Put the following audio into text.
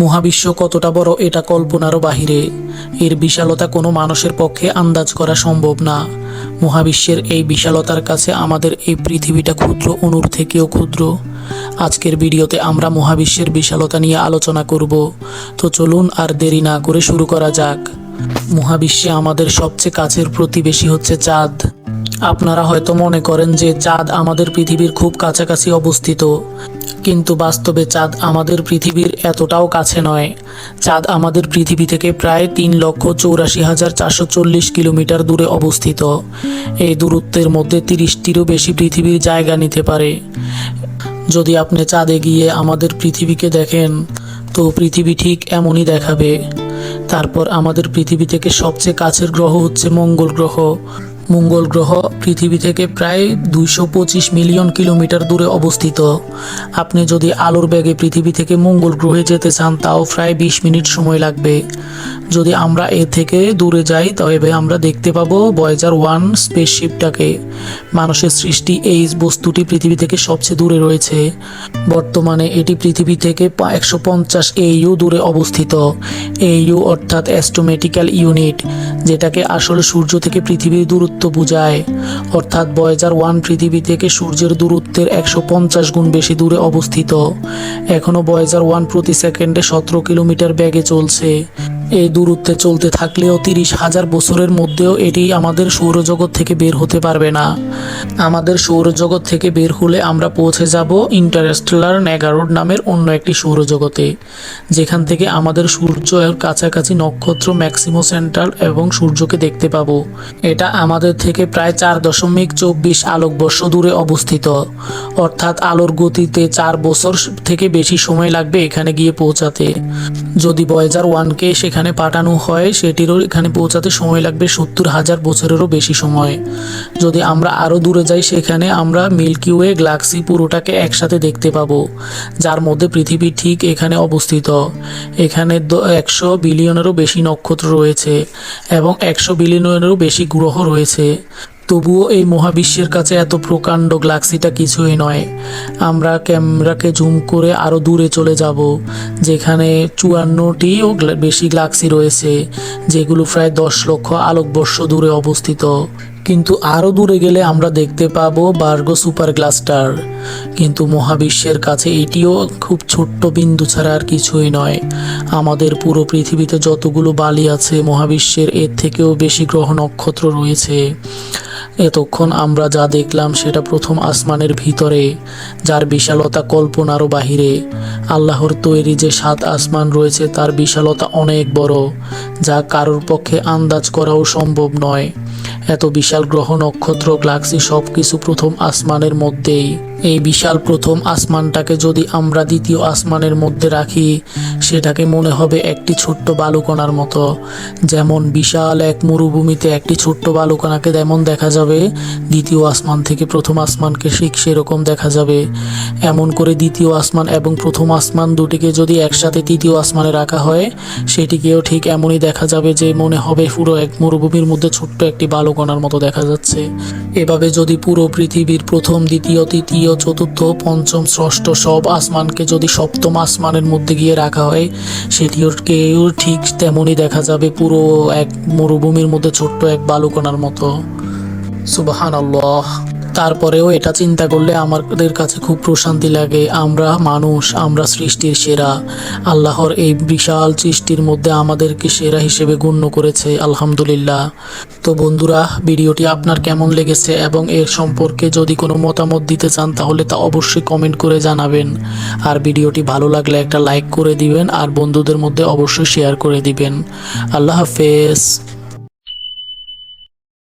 মহাবিশ্ব কতটা বড় এটা কল্পনারও বাহিরে। এর বিশালতা কোনো মানুষের পক্ষে আন্দাজ করা সম্ভব না। মহাবিশ্বের এই বিশালতার কাছে আমাদের এই পৃথিবীটা ক্ষুদ্র অনুর থেকেও ক্ষুদ্র। আজকের ভিডিওতে আমরা মহাবিশ্বের বিশালতা নিয়ে আলোচনা করব। তো চলুন আর দেরি না করে শুরু করা যাক। মহাবিশ্বে আমাদের সবচেয়ে কাছের প্রতিবেশী হচ্ছে চাঁদ। আপনারা হয়তো মনে করেন যে চাঁদ আমাদের পৃথিবীর খুব কাছাকাছি অবস্থিত। কিন্তু বাস্তবে চাঁদ আমাদের পৃথিবীর এতটাও কাছে নয়। চাঁদ আমাদের পৃথিবী থেকে প্রায় তিন লক্ষ চৌরাশি হাজার চারশো চল্লিশ কিলোমিটার দূরে অবস্থিত। এই দূরত্বের মধ্যে তিরিশটিরও বেশি পৃথিবীর জায়গা নিতে পারে। যদি আপনি চাঁদে গিয়ে আমাদের পৃথিবীকে দেখেন, তো পৃথিবী ঠিক এমনই দেখাবে। তারপর আমাদের পৃথিবী থেকে সবচেয়ে কাছের গ্রহ হচ্ছে মঙ্গল গ্রহ। মঙ্গল গ্রহ পৃথিবী থেকে প্রায় দুইশো পঁচিশ মিলিয়ন কিলোমিটার দূরে অবস্থিত। আপনি যদি আলোর ব্যাগে পৃথিবী থেকে মঙ্গল গ্রহে যেতে চান, তাও প্রায় বিশ মিনিট সময় লাগবে। যদি আমরা এ থেকে দূরে যাই, তবে আমরা দেখতে পাবো বয়েজার ওয়ান স্পেসশিপটাকে মানুষের সৃষ্টি এই বস্তুটি পৃথিবী থেকে সবচেয়ে দূরে রয়েছে। বর্তমানে এটি পৃথিবী থেকে একশো পঞ্চাশ এইউ দূরে অবস্থিত। এইউ অর্থাৎ অ্যাস্ট্রোমেটিক্যাল ইউনিট যেটাকে আসলে সূর্য থেকে পৃথিবীর দূরত্ব বোঝায়। অর্থাৎ বয়েজার ওয়ান পৃথিবী থেকে সূর্যের দূরত্বের একশো পঞ্চাশ গুণ বেশি দূরে অবস্থিত। এখনও বয়েজার ওয়ান প্রতি সেকেন্ডে সতেরো কিলোমিটার ব্যাগে চলছে। এই দূরত্বে চলতে থাকলেও তিরিশ হাজার বছরের মধ্যেও এটি আমাদের সৌরজগৎ থেকে বের হতে পারবে না। আমাদের সৌরজগৎ থেকে বের হলে আমরা পৌঁছে যাব ইন্টারস্টেলার ন্যাগারোড নামের অন্য একটি সৌরজগতে, যেখান থেকে আমাদের সূর্য এর কাছাকাছি নক্ষত্র ম্যাক্সিমো সেন্টার এবং সূর্যকে দেখতে পাবো। এটা আমাদের থেকে প্রায় চার দশমিক চব্বিশ আলোকবর্ষ দূরে অবস্থিত। অর্থাৎ আলোর গতিতে চার বছর থেকে বেশি সময় লাগবে এখানে গিয়ে পৌঁছাতে। যদি বয়েজার ওয়ানকে সেখানে পাঠানো হয়, সেটিরও এখানে পৌঁছাতে সময় লাগবে সত্তর হাজার বছরেরও বেশি সময়। যদি আমরা আরও দূরে যাই, সেখানে আমরা মিল্কি ওয়ে গ্যালাক্সি পুরোটাকে একসাথে দেখতে পাবো, যার মধ্যে পৃথিবী ঠিক এখানে অবস্থিত। এখানে একশো বিলিয়নেরও বেশি নক্ষত্র রয়েছে এবং একশো বিলিয়নেরও বেশি গ্রহ রয়েছে। তবুও এই মহাবিশ্বের কাছে এত প্রকাণ্ড গ্যালাক্সিটা কিছুই নয়। আমরা ক্যামেরাকে জুম করে আরও দূরে চলে যাব, যেখানে চুয়ান্নটিও বেশি গ্যালাক্সি রয়েছে, যেগুলো প্রায় দশ লক্ষ আলোকবর্ষ দূরে অবস্থিত। কিন্তু আরও দূরে গেলে আমরা দেখতে পাবো বার্গো সুপার ক্লাস্টার কিন্তু মহাবিশ্বের কাছে এটিও খুব ছোট্ট বিন্দু ছাড়া আর কিছুই নয়। আমাদের পুরো পৃথিবীতে যতগুলো বালি আছে, মহাবিশ্বের এর থেকেও বেশি গ্রহ নক্ষত্র রয়েছে। এতক্ষণ আমরা যা দেখলাম সেটা প্রথম আসমানের ভিতরে, যার বিশালতা কল্পনারও বাহিরে। আল্লাহর তৈরি যে সাত আসমান রয়েছে তার বিশালতা অনেক বড়, যা কারোর পক্ষে আন্দাজ করাও সম্ভব নয়। এত বিশাল গ্রহ নক্ষত্র গ্লাক্সি সব কিছু প্রথম আসমানের মধ্যেই। এই বিশাল প্রথম আসমানটাকে যদি আমরা দ্বিতীয় আসমানের মধ্যে রাখি, সেটাকে মনে হবে একটি ছোট্ট বালুকণার মতো। যেমন বিশাল এক মরুভূমিতে একটি ছোট্ট বালুকণাকে যেমন দেখা যাবে, দ্বিতীয় আসমান থেকে প্রথম আসমানকে ঠিক সেরকম দেখা যাবে। এমন করে দ্বিতীয় আসমান এবং প্রথম আসমান দুটিকে যদি একসাথে তৃতীয় আসমানে রাখা হয়, সেটিকেও ঠিক এমনই দেখা যাবে যে মনে হবে পুরো এক মরুভূমির মধ্যে ছোট্ট একটি বালুকণার মতো দেখা যাচ্ছে। এভাবে যদি পুরো পৃথিবীর প্রথম, দ্বিতীয় তৃতীয় চতুর্থ, পঞ্চম, ষষ্ঠ সব আসমানকে যদি সপ্তম আসমানের মধ্যে গিয়ে রাখা হয় সেটিকেও ঠিক তেমনই দেখা যাবে পুরো এক মরুভূমির মধ্যে ছোট্ট এক বালুকণার মতো। সুবাহান আল্লাহ তারপরেও এটা চিন্তা করলে আমাদের কাছে খুব প্রশান্তি লাগে। আমরা মানুষ, আমরা সৃষ্টির সেরা। আল্লাহর এই বিশাল সৃষ্টির মধ্যে আমাদেরকে সেরা হিসেবে গণ্য করেছে, আলহামদুলিল্লাহ। তো বন্ধুরা, ভিডিওটি আপনার কেমন লেগেছে এবং এর সম্পর্কে যদি কোনো মতামত দিতে চান, তাহলে তা অবশ্যই কমেন্ট করে জানাবেন। আর ভিডিওটি ভালো লাগলে একটা লাইক করে দিবেন, আর বন্ধুদের মধ্যে অবশ্যই শেয়ার করে দিবেন। আল্লাহ হাফেজ।